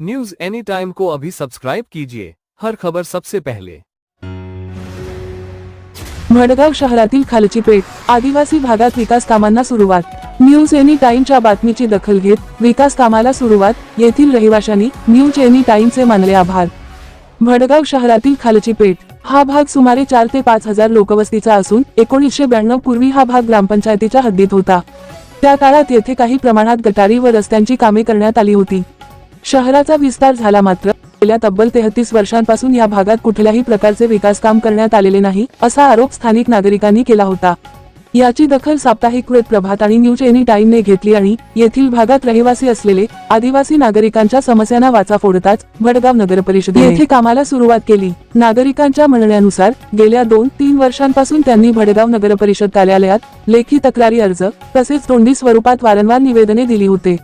News any time को अभी subscribe कीजिए। हर खबर सबसे पहले। भडगाव शहरातील खालची पेठ आदिवासी भागात विकास कामांना सुरुवात. न्यूज एनी टाइमच्या बातमीची दखल घेत विकास कामाला सुरुवात येथील रहिवाशांनी न्यूज एनी टाइमचे मानले आभार. भडगाव शहरातील खालची पेठ हा भाग सुमारे चार ते पाच हजार लोकवस्तीचा असून एकोणीसशे ब्याण्णव पूर्वी हा भाग ग्रामपंचायतीच्या हद्दीत होता. त्या काळात येथे काही प्रमाणात गटारी व रस्त्यांची कामे करण्यात आली होती. शहराचा विस्तार झाला मात्र गेल्या तब्बल तेहतीस वर्षांपासून या भागात कुठल्याही प्रकारचे विकास काम करण्यात आलेले नाही असा आरोप स्थानिक नागरिकांनी केला होता. याची दखल साप्ताहिक वृत्त प्रभात आणि न्यूज एनी टाइमने घेतली आणि येथील भागात रहिवासी असलेले आदिवासी नागरिकांच्या समस्यांना वाचा फोडताच भडगाव नगर परिषद येथे कामाला सुरुवात केली. नागरिकांच्या म्हणण्यानुसार गेल्या दोन तीन वर्षांपासून त्यांनी भडगाव नगर परिषद कार्यालयात लेखी तक्रारी अर्ज तसेच तोंडी स्वरूपात वारंवार निवेदने दिली होते.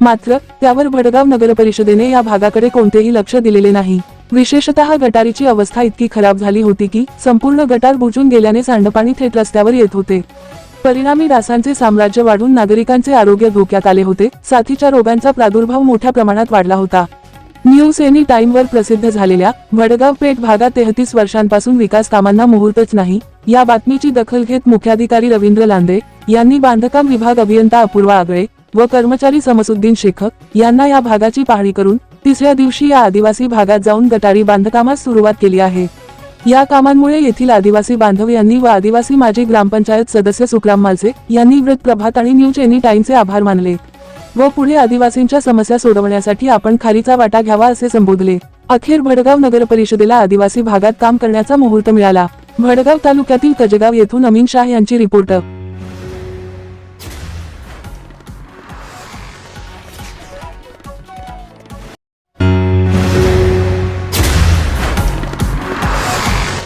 मात्र त्यावर भडगाव नगर परिषदेने या भागाकडे कोणतेही लक्ष दिलेले नाही. विशेषतः गटारीची अवस्था इतकी खराब झाली होती की संपूर्ण गटार बुजून गेल्याने सांडपाणी थेट रस्त्यावर येत होते. परिणामी डासांचे साम्राज्य वाढून नागरिकांचे आरोग्य धोक्यात आले होते. साथीच्या रोगांचा प्रादुर्भाव मोठ्या प्रमाणात वाढला होता. न्यूज एनी टाइमवर प्रसिद्ध झालेल्या वडगाव पेठ भागात तेहतीस वर्षांपासून विकास कामांना मुहूर्तच नाही या बातमीची दखल घेत मुख्याधिकारी रवींद्र लांदे यांनी बांधकाम विभाग अभियंता अपूर्वा आगळे व कर्मचारी समसुद्दीन शेखक यांना या भागाची पाहणी करून तिसऱ्या दिवशी या आदिवासी भागात जाऊन गटारी बांधकामास सुरुवात केली आहे. या कामांमुळे येथील आदिवासी बांधव यांनी व आदिवासी माजी ग्रामपंचायत सदस्य सुखराम मालसे यांनी वृत्त प्रभात आणि न्यूज एनी टाइमचे आभार मानले. व पुढे आदिवासींच्या समस्या सोडवण्यासाठी आपण खारीचा वाटा घ्यावा असे संबोधले. अखेर भडगाव नगर परिषदेला आदिवासी भागात काम करण्याचा मुहूर्त मिळाला. भडगाव तालुक्यातील कजगाव येथून अमीन शाह यांची रिपोर्ट.